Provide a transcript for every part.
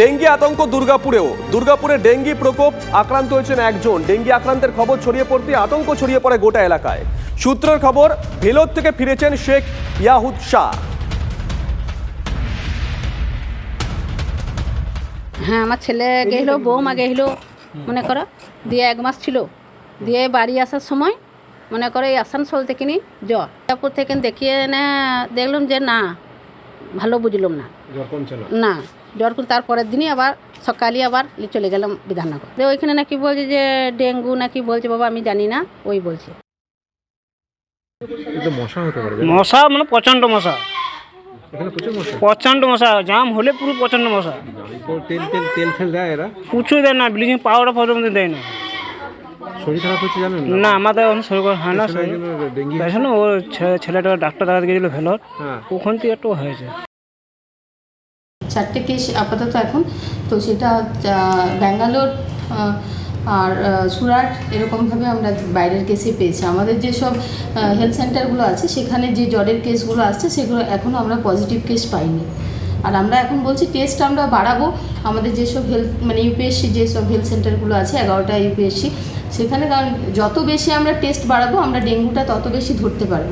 Dengue আতঙ্ক দুর্গাপুরেও। দুর্গাপুরে dengue প্রকোপ, আক্রান্ত হয়েছেন একজন। ডেঙ্গি আক্রান্তের খবর ছড়িয়ে পড়তে আতঙ্ক ছড়িয়ে পড়ে গোটা এলাকায়। সূত্রের খবর, ভেলোর থেকে ফিরেছেন শেখ ইয়াহুদ শাহ। হ্যাঁ আমার ছেলে গেছিল বৌমা গেছিল মনে করো, দিয়ে এক মাস ছিল। দিয়ে বাড়ি আসার সময় মনে করো এই আসানসোল থেকে নি জ্বর। তারপর থেকে দেখিয়ে এনে দেখলাম যে না ভালো বুঝলাম না। না না জ্বর করে তারপরের দিনই আবার সকালে আবার চলে গেলাম বিধাননগর। ওইখানে নাকি বলছে যে ডেঙ্গু নাকি বলছে বাবা আমি জানি না ওই বলছে। মশা হতে পারে মশা মানে প্রচণ্ড মশা। এখানে প্রচুর মশা? প্রচণ্ড মশা জাম হলে পুরো প্রচণ্ড মশা। তো তেল তেল তেল ফেল দেয় এরা? কিছু দেয় না ব্লিচিং পাউডার পর্যন্ত দেয় না। শরীর খারাপ হচ্ছে জানেন না? আমাদের এখন শরীর খারাপ হয় না পেছনে ও ছেলেটা ডাক্তার দেখাতে গেছিল ভেলোর। হ্যাঁ। ওখান থেকে একটু হয়েছে। চারটে কেস আপাতত এখন। তো সেটা ব্যাঙ্গালোর আর সুরাট এরকমভাবে আমরা বাইরের কেসে পেয়েছি। আমাদের যেসব হেলথ সেন্টারগুলো আছে সেখানে যে জ্বরের কেসগুলো আসছে সেগুলো এখনও আমরা পজিটিভ কেস পাইনি। আর আমরা এখন বলছি টেস্ট আমরা বাড়াবো। আমাদের যেসব হেলথ মানে ইউপিএসসি যেসব হেলথ সেন্টারগুলো আছে এগারোটা ইউপিএসসি সেখানে কারণ যত বেশি আমরা টেস্ট বাড়াবো আমরা ডেঙ্গুটা তত বেশি ধরতে পারব।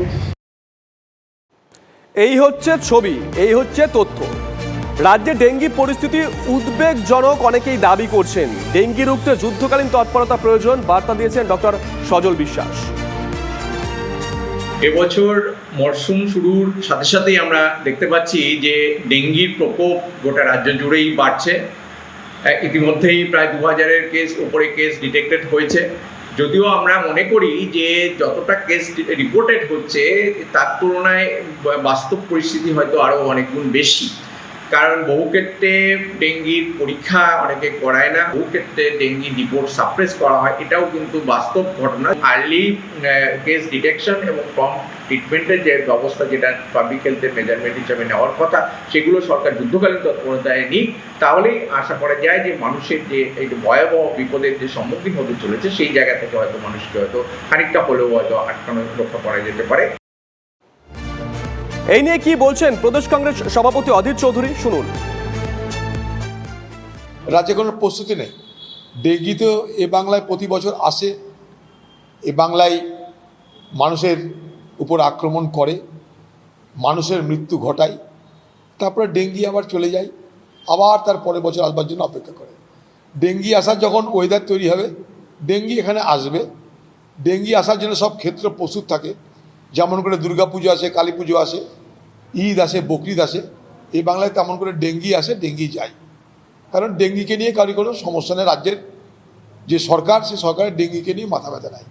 এই হচ্ছে ছবি এই হচ্ছে তথ্য। রাজ্যে ডেঙ্গি পরিস্থিতি উদ্বেগজনক অনেকেই দাবি করছেন। ডেঙ্গি রুখতে যুদ্ধকালীন তৎপরতা প্রয়োজন বার্তা দিয়েছেন ডক্টর সজল বিশ্বাস। এবছর মরশুম শুরুর সাথে সাথেই আমরা দেখতে পাচ্ছি যে ডেঙ্গির প্রকোপ গোটা রাজ্য জুড়েই বাড়ছে। ইতিমধ্যেই প্রায় দু হাজারের কেস ওপরে কেস ডিটেক্টেড হয়েছে। যদিও আমরা মনে করি যে যতটা কেস রিপোর্টেড হচ্ছে, তার তুলনায় বাস্তব পরিস্থিতি হয়তো আরও অনেক গুণ বেশি। কারণ বহু ক্ষেত্রে ডেঙ্গির পরীক্ষা অনেকে করায় না, বহু ক্ষেত্রে ডেঙ্গি রিপোর্ট সাপ্রেস করা হয়, এটাও কিন্তু বাস্তব ঘটনা। আর্লি কেস ডিটেকশন এবং কম ট্রিটমেন্টের যে ব্যবস্থা যেটা পাবলিক হেলথের মেজারমেন্ট হিসাবে নেওয়ার কথা, সেগুলো সরকার যুদ্ধকালীন তৎপরতায় নিক। তাহলেই আশা করা যায় যে মানুষের যে এই যে ভয়াবহ বিপদের যে সম্মুখীন হতে চলেছে, সেই জায়গা থেকে হয়তো মানুষকে হয়তো খানিকটা হলেও হয়তো আটকানো রক্ষা করা যেতে পারে। এই নিয়ে কি বলছেন প্রদেশ কংগ্রেস সভাপতি অধীর চৌধুরী? শুনুন। রাজ্যে কোনো প্রস্তুতি নেই। ডেঙ্গি তো এ বাংলায় প্রতি বছর আসে। এ বাংলায় মানুষের উপর আক্রমণ করে। মানুষের মৃত্যু ঘটায়। তারপরে ডেঙ্গি আবার চলে যায়। আবার তার পরের বছর আসবার জন্য অপেক্ষা করে। ডেঙ্গি আসার যখন ওয়েদার তৈরি হবে, ডেঙ্গি এখানে আসবে। ডেঙ্গি আসার জন্য সব ক্ষেত্র প্রস্তুত থাকে। যেমন করে দুর্গাপুজো আসে, কালী পুজো আসে, ঈদ আসে, বকরিদ আসে, এই বাংলায় তেমন করে ডেঙ্গি আসে, ডেঙ্গি যায়। কারণ ডেঙ্গিকে নিয়ে কারি কোনো সমস্যা নেই, রাজ্যের যে সরকার, সে সরকারের ডেঙ্গিকে নিয়ে মাথা ব্যথা নাই।